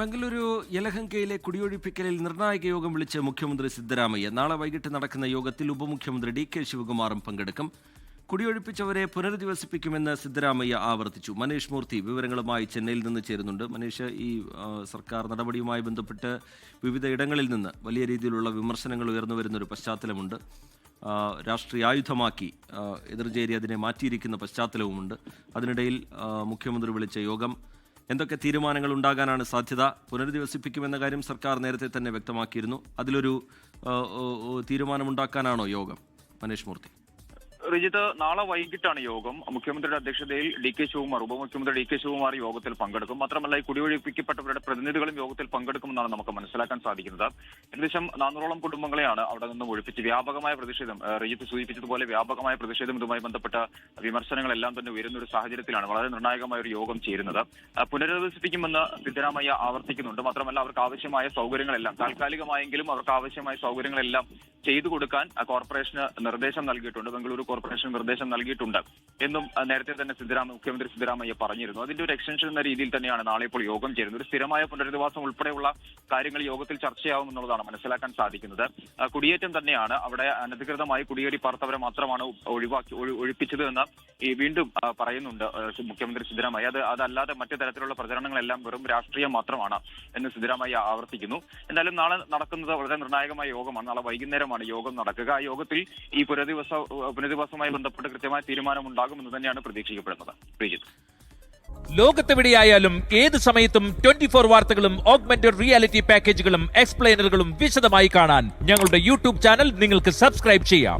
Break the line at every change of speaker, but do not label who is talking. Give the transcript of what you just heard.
ബംഗളൂരു യലഹങ്കയിലെ കുടിയൊഴിപ്പിക്കലിൽ നിർണായക യോഗം വിളിച്ച് മുഖ്യമന്ത്രി സിദ്ധരാമയ്യ. നാളെ വൈകിട്ട് നടക്കുന്ന യോഗത്തിൽ ഉപമുഖ്യമന്ത്രി ഡി കെ ശിവകുമാറും പങ്കെടുക്കും. കുടിയൊഴിപ്പിച്ചവരെ പുനരധിവസിപ്പിക്കുമെന്ന് സിദ്ധരാമയ്യ ആവർത്തിച്ചു. മനീഷ് മൂർത്തി വിവരങ്ങളുമായി ചെന്നൈയിൽ നിന്ന് ചേരുന്നുണ്ട്. മനീഷ് ഈ സർക്കാർ നടപടിയുമായി ബന്ധപ്പെട്ട് വിവിധ ഇടങ്ങളിൽ നിന്ന് വലിയ രീതിയിലുള്ള വിമർശനങ്ങൾ ഉയർന്നു വരുന്നൊരു പശ്ചാത്തലമുണ്ട്. രാഷ്ട്രീയ ആയുധമാക്കി എതിർചേരി അതിനെ മാറ്റിയിരിക്കുന്ന പശ്ചാത്തലവുമുണ്ട്. അതിനിടയിൽ മുഖ്യമന്ത്രി വിളിച്ച യോഗം എന്തൊക്കെ തീരുമാനങ്ങൾ ഉണ്ടാകാനാണ് സാധ്യത പുനരധിവസിപ്പിക്കുമെന്ന കാര്യം സർക്കാർ നേരത്തെ തന്നെ വ്യക്തമാക്കിയിരുന്നു. അതിലൊരു തീരുമാനമുണ്ടാക്കാനാണോ യോഗം? മനേഷ് മൂർത്തി.
റിജിത്ത് നാളെ വൈകിട്ടാണ് യോഗം. മുഖ്യമന്ത്രിയുടെ അധ്യക്ഷതയിൽ ഡി കെ ശിവകുമാർ ഉപമുഖ്യമന്ത്രി ഡി കെ ശിവകുമാർ യോഗത്തിൽ പങ്കെടുക്കും. മാത്രമല്ല ഈ കുടിയൊഴിപ്പിക്കപ്പെട്ടവരുടെ പ്രതിനിധികളും യോഗത്തിൽ പങ്കെടുക്കുമെന്നാണ് നമുക്ക് മനസ്സിലാക്കാൻ സാധിക്കുന്നത്. ഏകദേശം നാനൂറോളം കുടുംബങ്ങളെയാണ് അവിടെ നിന്നും ഒഴിപ്പിച്ച് വ്യാപകമായ പ്രതിഷേധം റിജിത്ത് സൂചിപ്പിച്ചതുപോലെ വ്യാപകമായ പ്രതിഷേധം ഇതുമായി ബന്ധപ്പെട്ട വിമർശനങ്ങളെല്ലാം തന്നെ ഉയരുന്ന ഒരു സാഹചര്യത്തിലാണ് വളരെ നിർണായകമായ ഒരു യോഗം ചേരുന്നത്. പുനരധിവസിപ്പിക്കുമെന്ന് സിദ്ധരാമയ്യ ആവർത്തിക്കുന്നുണ്ട്. മാത്രമല്ല അവർക്ക് ആവശ്യമായ സൗകര്യങ്ങളെല്ലാം താൽക്കാലികമായെങ്കിലും അവർക്ക് ആവശ്യമായ സൗകര്യങ്ങളെല്ലാം ചെയ്തു കൊടുക്കാൻ കോർപ്പറേഷന് നിർദ്ദേശം നൽകിയിട്ടുണ്ട്. ബംഗളൂരു കോർപ്പറേഷൻ നിർദ്ദേശം നൽകിയിട്ടുണ്ട്. എന്നും നേരത്തെ തന്നെ സിദ്ധരാമ മുഖ്യമന്ത്രി സിദ്ധരാമയ്യ പറഞ്ഞിരുന്നു. അതിന്റെ ഒരു എക്സ്റ്റൻഷൻ എന്ന രീതിയിൽ തന്നെയാണ് നാളെ ഇപ്പോൾ യോഗം ചേരുന്നത്. ഒരു സ്ഥിരമായ പുനരധിവാസം ഉൾപ്പെടെയുള്ള കാര്യങ്ങൾ യോഗത്തിൽ ചർച്ചയാവുമെന്നുള്ളതാണ് മനസ്സിലാക്കാൻ സാധിക്കുന്നത്. കുടിയേറ്റം തന്നെയാണ് അവിടെ അനധികൃതമായി കുടിയേറി പാർത്തവരെ മാത്രമാണ് ഒഴിവാക്കി ഒഴിപ്പിച്ചത് എന്ന് ഈ വീണ്ടും പറയുന്നുണ്ട് മുഖ്യമന്ത്രി സിദ്ധരാമയ്യ. അത് അതല്ലാതെ മറ്റു തരത്തിലുള്ള പ്രചരണങ്ങളെല്ലാം വെറും രാഷ്ട്രീയം മാത്രമാണ് എന്ന് സിദ്ധരാമയ്യ ആവർത്തിക്കുന്നു. എന്തായാലും നാളെ നടക്കുന്നത് വളരെ നിർണായകമായ യോഗമാണ്. നാളെ വൈകുന്നേരമാണ് യോഗം നടക്കുക. ആ യോഗത്തിൽ ഈ പുനരധിവാസ പുനരധിവാസവുമായി ബന്ധപ്പെട്ട് കൃത്യമായ തീരുമാനം ഉണ്ടാകുമെന്ന് തന്നെയാണ് പ്രതീക്ഷിക്കപ്പെടുന്നത്. ശ്രീജിത്ത്.
ലോകത്തെവിടെയായാലും ഏത് സമയത്തും ട്വന്റി ഫോർ വാർത്തകളും ഓഗ്മെന്റഡ് റിയാലിറ്റി പാക്കേജുകളും എക്സ്പ്ലെയിനറുകളും വിശദമായി കാണാൻ ഞങ്ങളുടെ യൂട്യൂബ് ചാനൽ നിങ്ങൾക്ക് സബ്സ്ക്രൈബ് ചെയ്യാം.